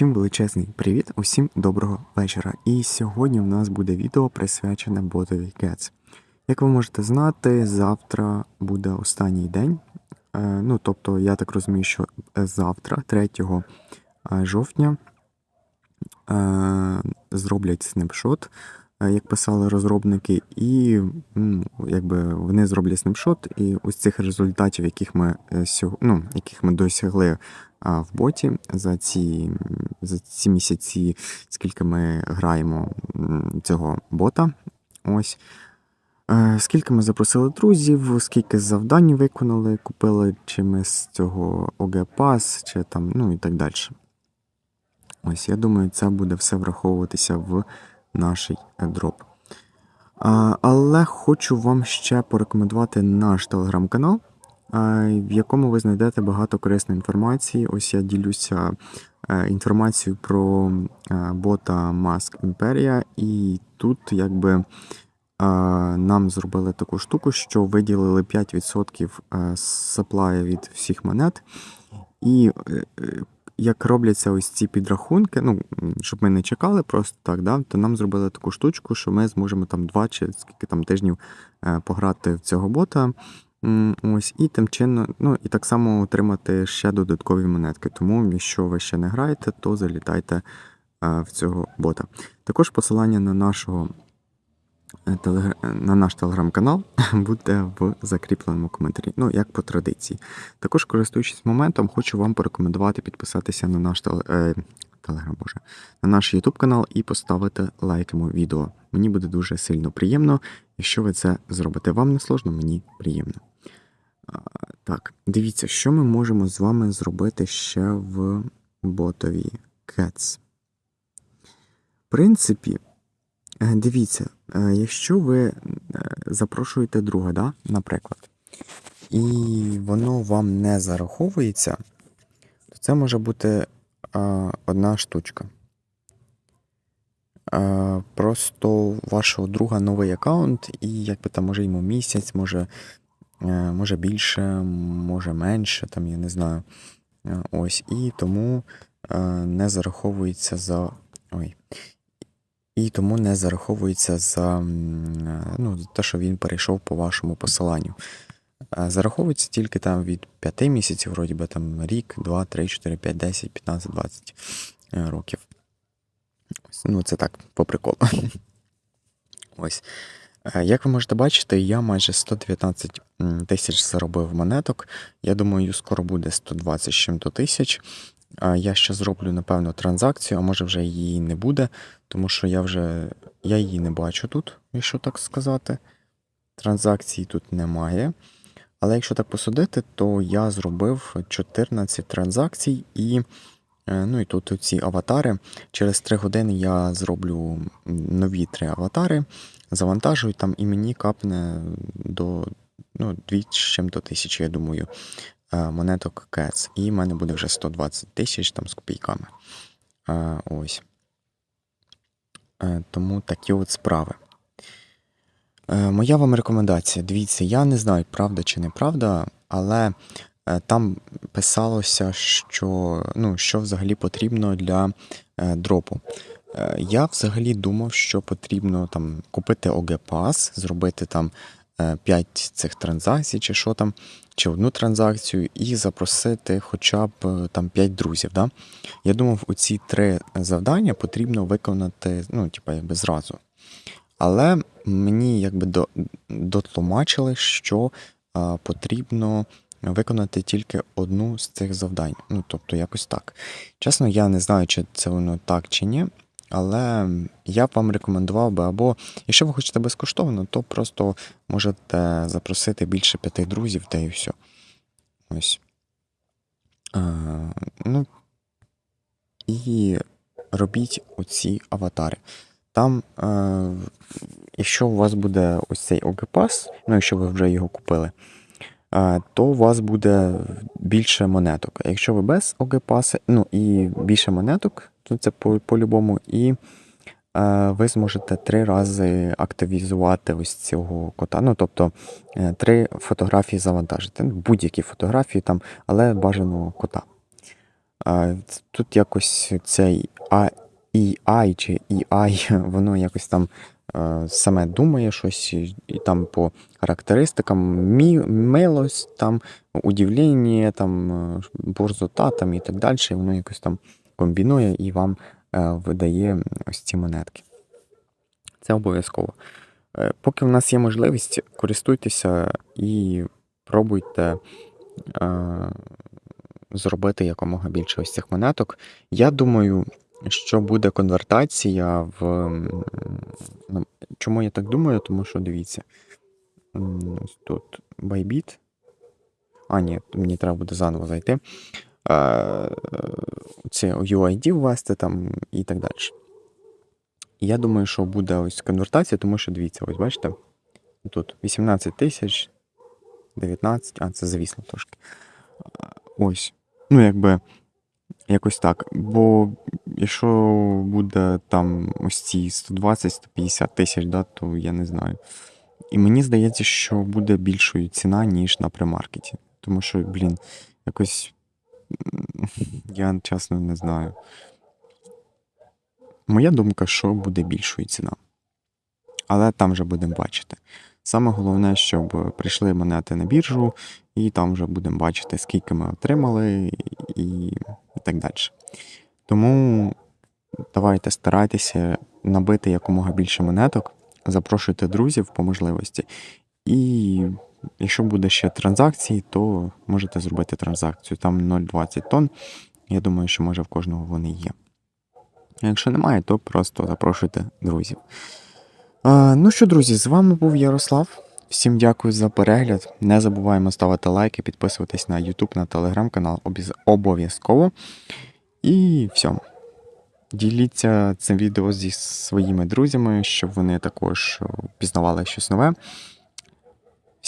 Усім величезний привіт, усім доброго вечора. І сьогодні в нас буде відео присвячене ботові Cats. Як ви можете знати, завтра буде останній день. Е, Ну, тобто, я так розумію, що завтра, 3 е, жовтня, е, зроблять снапшот, е, як писали розробники, і якби вони зроблять снапшот, і ось цих результатів, яких ми е, ну, яких ми досягли в боті за ці, за ці місяці, скільки ми граємо цього бота. Ось. Е, Скільки ми запросили друзів, скільки завдань виконали, купили чи ми з цього Pass, чи там, ну і так далі. Ось, я думаю, це буде все враховуватися в наш дроп. Але хочу вам ще порекомендувати наш телеграм-канал, в якому ви знайдете багато корисної інформації. Ось я ділюся е, інформацією про е, бота Mask Imperia, і тут якби е, нам зробили таку штуку, що виділили 5% е, supply від всіх монет. І як робляться ось ці підрахунки, ну, щоб ми не чекали просто так, да, то нам зробили таку штучку, що ми зможемо там два чи скільки там тижнів пограти в цього бота. Ось, і тим чином, ну і так само отримати ще додаткові монетки. Тому, якщо ви ще не граєте, то залітайте е, в цього бота. Також посилання на нашого е, е, на наш телеграм-канал буде в закріпленому коментарі. Ну, як по традиції. Також, користуючись моментом, хочу вам порекомендувати підписатися на наш теле... телеграм, боже, на наш YouTube канал і поставити лайк йому відео. Мені буде дуже сильно приємно, якщо ви це зробите. Вам не сложно, мені приємно. Так, дивіться, що ми можемо з вами зробити ще в ботові Cats. В принципі, е, дивіться, е, якщо ви е, запрошуєте друга, да, наприклад, і воно вам не зараховується, то це може бути одна штучка. Просто у вашого друга новий аккаунт, і якби там може йому місяць, може, може більше, може менше, там я не знаю. Е, Ось, і тому е, не зараховується за. Ой. І тому не зараховується за е, ну, те, що він перейшов по вашому посиланню. Е, Зараховується тільки там від 5 місяців, вроді би там рік, 2, 3, 4, 5, 10, 15, 20 е, років. Ну, це так, по приколу. Ось. Е, Як ви можете бачити, я майже 119 тисяч заробив монеток. Я думаю, скоро буде 120 з чим-то тисяч. Я ще зроблю, напевно, транзакцію, а може вже її не буде, тому що я вже я її не бачу тут, якщо так сказати. Транзакцій тут немає. Але якщо так посудити, то я зробив 14 транзакцій і, е, ну, і тут ці аватари. Через 3 години я зроблю нові 3 аватари, завантажую там і мені капне до ну, 2 з чим-то тисячі, я думаю, е, монеток Cats. І в мене буде вже 120 тисяч там з копійками. Е, Ось. Е, Тому такі от справи. Моя вам рекомендація. Дивіться, я не знаю, правда чи неправда, але там писалося, що, ну, що взагалі потрібно для дропу. Е, Я взагалі думав, що потрібно там купити Pass, зробити там 5 цих транзакцій, чи що там, чи одну транзакцію, і запросити хоча б е, там 5 друзів. Да? Я думав, оці три завдання потрібно виконати, ну, типа, якби зразу. Але мені якби дотлумачили, що а, потрібно виконати тільки одну з цих завдань. Ну, тобто, якось так. Чесно, я не знаю, чи це воно так чи ні. Але я б вам рекомендував би, або якщо ви хочете безкоштовно, то просто можете запросити більше п'яти друзів, та і все. Ось. А, ну, і робіть оці аватари. Там, е, якщо у вас буде ось цей OG-пас, ну якщо ви вже його купили, е, то у вас буде більше монеток. А якщо ви без OG-паса, ну і більше монеток, по- по-любому, і е, ви зможете три рази активізувати ось цього кота. Ну, тобто е, три фотографії завантажити. Ну, Будь-які фотографії там, але бажано кота. Ц- тут якось цей EI чи EI, воно якось там е, саме думає щось, і, там по характеристикам мі, милость, там удивлення, там е, борзота там, і так далі. І воно якось там комбінує і вам е, видає ось ці монетки. Це обов'язково. Е, Поки в нас є можливість, користуйтеся і пробуйте е, зробити якомога більше ось цих монеток. Я думаю, що буде конвертація в. Чому я так думаю? Тому що дивіться. Ось тут Bybit. А, ні, мені треба буде заново зайти. Це UID ввести там і так далі. Я думаю, що буде ось конвертація, тому що дивіться, ось бачите, тут 18 тисяч, 19, а це завісло трошки. Ось. Ну, якби якось так. Бо якщо буде там ось ці 120-150 тисяч, да, то я не знаю. І мені здається, що буде більшою ціна, ніж на премаркеті. Тому що, блін, якось я чесно не знаю. Моя думка, що буде більшою ціна. Але там вже будемо бачити. Саме головне, щоб прийшли монети на біржу, і там вже будемо бачити, скільки ми отримали, і, так далі. Тому давайте старайтеся набити якомога більше монеток, запрошуйте друзів по можливості. І якщо буде ще транзакції, то можете зробити транзакцію. Там 0,20 тонн. Я думаю, що може в кожного вони є. Якщо немає, то просто запрошуйте друзів. А, ну що, друзі, з вами був Ярослав. Всім дякую за перегляд. Не забуваємо ставити лайки, підписуватись на YouTube, на телеграм-канал обов'язково. І все. Діліться цим відео зі своїми друзями, щоб вони також е, пізнавали щось нове.